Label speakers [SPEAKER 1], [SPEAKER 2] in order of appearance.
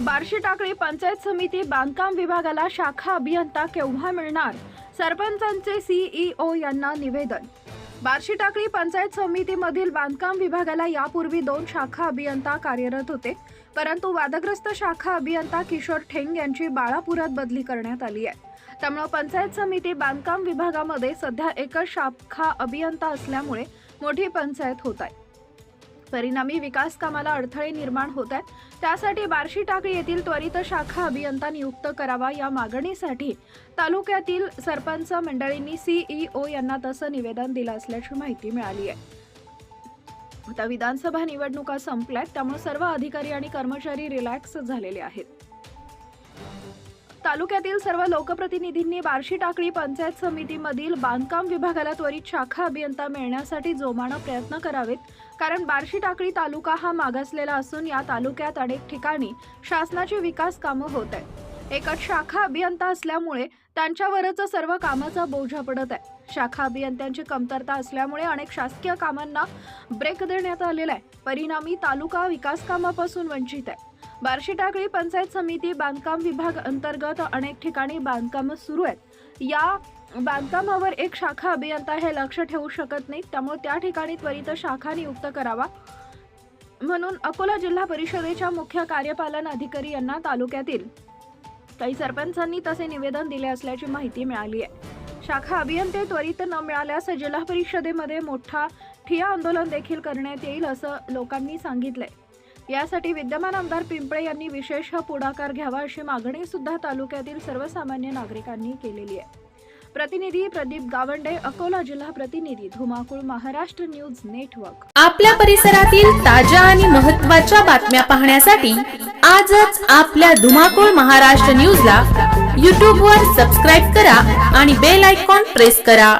[SPEAKER 1] बार्शी टाकळी पंचायत समिती बांधकाम विभागाला शाखा अभियंता केव्हा मिळणार? सरपंचांचे सीईओ यांना निवेदन. बार्शी टाकळी पंचायत समितीमधील बांधकाम विभागाला यापूर्वी दोन शाखा अभियंता कार्यरत होते. परंतु वादग्रस्त शाखा अभियंता किशोर ठेंग यांची बाळापुरात बदली करण्यात आली आहे. त्यामुळे पंचायत समिती बांधकाम विभागामध्ये सध्या एकच शाखा अभियंता असल्यामुळे मोठी पंचायत होत आहे. परिणामी विकास कामाला अडथळे निर्माण होत आहेत. त्यासाठी बार्शी टाकळी येथील त्वरित शाखा अभियंता नियुक्त करावा या मागणीसाठी तालुक्यातील सरपंच मंडळींनी सीईओ यांना तसं निवेदन दिलं असल्याची माहिती मिळाली आहे. आता विधानसभा निवडणुका संपल्यात त्यामुळे सर्व अधिकारी आणि कर्मचारी रिलॅक्स झालेले आहेत. तालुक्यातील सर्व लोकप्रतिनिधींनी बार्शी टाकळी पंचायत समितीमधील बांधकाम विभागाला त्वरित शाखा अभियंता मिळण्यासाठी जोमानं प्रयत्न करावेत. कारण बार्शी टाकळी तालुका हा मागासलेला असून या तालुक्यात अनेक ठिकाणी शासनाची विकास कामं होत आहेत. एकच शाखा अभियंता असल्यामुळे त्यांच्यावरच सर्व कामाचा बोजा पडत आहे. शाखा अभियंत्यांची कमतरता असल्यामुळे अनेक शासकीय कामांना ब्रेक देण्यात आलेला आहे. परिणामी तालुका विकास कामापासून वंचित आहे. बार्शी टाकळी पंचायत समिती बांधकाम विभाग अंतर्गत अनेक ठिकाणी बांधकामं सुरू आहेत. या बांधकामावर एक शाखा अभियंता हे लक्ष ठेवू शकत नाही त्यामुळे त्या ठिकाणी त्वरित शाखा नियुक्त करावा. म्हणून अकोला जिल्हा परिषदेच्या मुख्य कार्यपालन अधिकारी यांना तालुक्यातील काही सरपंचांनी तसे निवेदन दिले असल्याची माहिती मिळाली आहे. शाखा अभियंते त्वरित न मिळाल्यास जिल्हा परिषदेमध्ये मोठा ठिया आंदोलन देखील करण्यात येईल असं लोकांनी सांगितलंय. यासाठी विद्यमान आमदार पिंपळे यांनी विशेष पुढाकार घ्यावा अशी मागणी सुद्धा तालुक्यातील सर्वसामान्य नागरिकांनी केलेली आहे. प्रतिनिधी प्रदीप गावंडे अकोला जिल्हा प्रतिनिधी धुमाकूळ महाराष्ट्र न्यूज नेटवर्क.
[SPEAKER 2] आपल्या परिसरातील ताज्या आणि महत्त्वाच्या बातम्या पाहण्यासाठी आजच आपल्या धुमाकूळ महाराष्ट्र न्यूजला यूट्यूबवर सबस्क्राईब करा आणि बेल आयकॉन प्रेस करा.